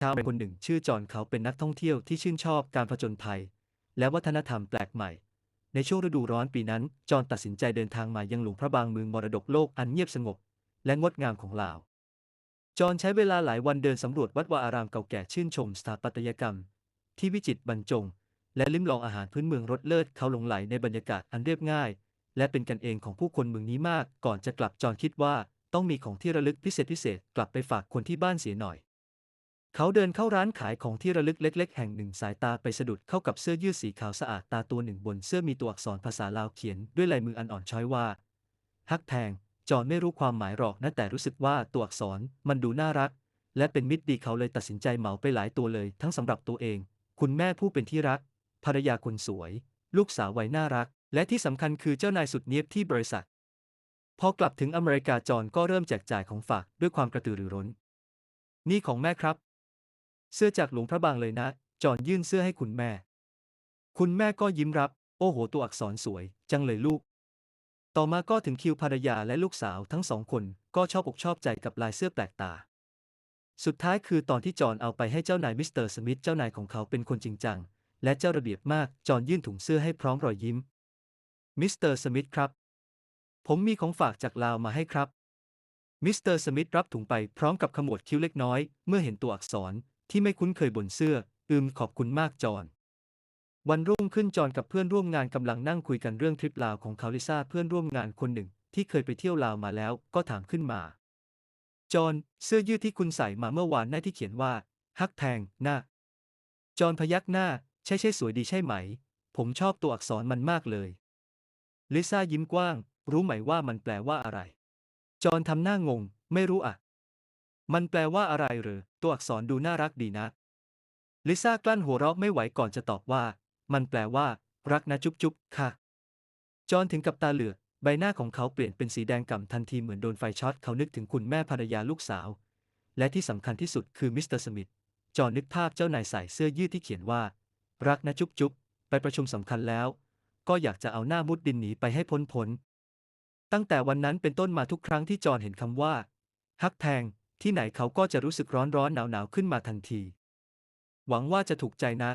ชาวเมริกันคนหนึ่งชื่อจอห์นเขาเป็นนักท่องเที่ยวที่ชื่นชอบการผจญภัย และวัฒนธรรมแปลกใหม่ ในช่วงฤดูร้อนปีนั้น จอห์นตัดสินใจเดินทางมายังหลวงพระบางเมืองมรดกโลกอันเงียบสงบ และงดงามของลาว จอห์นใช้เวลาหลายวันเดินสำรวจวัดวาอารามเก่าแก่ชื่นชมสถาปัตยกรรม ที่วิจิตรบรรจง และลิ้มลองอาหารพื้นเมืองรสเลิศเขาหลงไหลในบรรยากาศอันเรียบง่าย และเป็นกันเองของผู้คนเมืองนี้มาก ก่อนจะกลับจอห์นคิดว่าต้องมีของที่ระลึกพิเศษพิเศษกลับไปฝากคนที่บ้านเสียหน่อย เขาเดินเข้าร้านขายของที่ระลึกเล็ก ๆ แห่งหนึ่งสายตาไปสะดุดเข้ากับเสื้อยืดสีขาวสะอาดตาตัวหนึ่งบนเสื้อมีตัวอักษรภาษาลาวเขียนด้วยลายมืออันอ่อนช้อยว่า ฮักแพง จอนไม่รู้ความหมายหรอกนะแต่รู้สึกว่าตัวอักษรมันดูน่ารัก และเป็นมิตรดีเขาเลยตัดสินใจเหมาไปหลายตัวเลย ทั้งสำหรับตัวเอง คุณแม่ผู้เป็นที่รัก ภรรยาคนสวย ลูกสาววัยน่ารัก และที่สำคัญคือเจ้านายสุดเนียบที่บริษัท พอกลับถึงอเมริกาจอนก็เริ่มแจกจ่ายของฝากด้วยความกระตือรือร้น นี่ของแม่ครับ เสื้อจากหลวงพระบางเลยนะ จอนยื่นเสื้อให้คุณแม่ คุณแม่ก็ยิ้มรับ โอ้โห ตัวอักษรสวย จังเลยลูก ต่อมาก็ถึงคิวภรรยาและลูกสาวทั้งสองคนก็ชอบอกชอบใจกับลายเสื้อแปลกตา สุดท้ายคือตอนที่จอนเอาไปให้เจ้านายมิสเตอร์สมิธเจ้านายของเขาเป็นคนจริงจัง และเจ้าระเบียบมากจอนยื่นถุงเสื้อให้พร้อมรอยยิ้ม มิสเตอร์สมิธครับ ผมมีของฝากจากลาวมาให้ครับมิสเตอร์สมิธรับถุงไปพร้อมกับขมวดคิ้วเล็กน้อย เมื่อเห็นตัวอักษร ที่ไม่คุ้นเคยบนเสื้อ อืมขอบคุณมากจอห์นวันรุ่งขึ้นจอห์นกับเพื่อนร่วมงานกำลังนั่งคุยกันเรื่องทริปลาวของเขาลิซ่าเพื่อนร่วมงานคนหนึ่ง ที่เคยไปเที่ยวลาวมาแล้วก็ถามขึ้นมา จอห์นเสื้อยืดที่คุณใส่มาเมื่อวานหน้าที่เขียนว่าฮักแพงหน้าจอห์นพยักหน้า ใช่ใช่สวยดีใช่ไหม ผมชอบตัวอักษรมันมากเลยลิซ่ายิ้มกว้าง รู้ไหมว่ามันแปลว่าอะไร จอห์นทำหน้างง ไม่รู้อะ มันแปลว่าอะไรหรือ ตัวอักษรดูน่ารักดีนะ ลิซ่ากลั้นหัวเราะไม่ไหวก่อนจะตอบว่า มันแปลว่า รักนะจุ๊บจุ๊บค่ะ จอนถึงกับตาเหลือกใบหน้าของเขาเปลี่ยนเป็นสีแดงก่ำทันทีเหมือนโดนไฟช็อต เขานึกถึงคุณแม่ภรรยาลูกสาว และที่สำคัญที่สุดคือมิสเตอร์สมิธจอนนึกภาพเจ้านายใส่เสื้อยืดที่เขียนว่า รักนะจุ๊บจุ๊บไปประชุมสำคัญแล้ว ก็อยากจะเอาหน้ามุดดินหนีไปให้พ้นพ้นตั้งแต่วันนั้นเป็นต้นมาทุกครั้งที่จอนเห็นคำว่าฮักแพง ที่ไหนเขาก็จะรู้สึกร้อนร้อนหนาวหนาวขึ้นมาทันที หวังว่าจะถูกใจนะ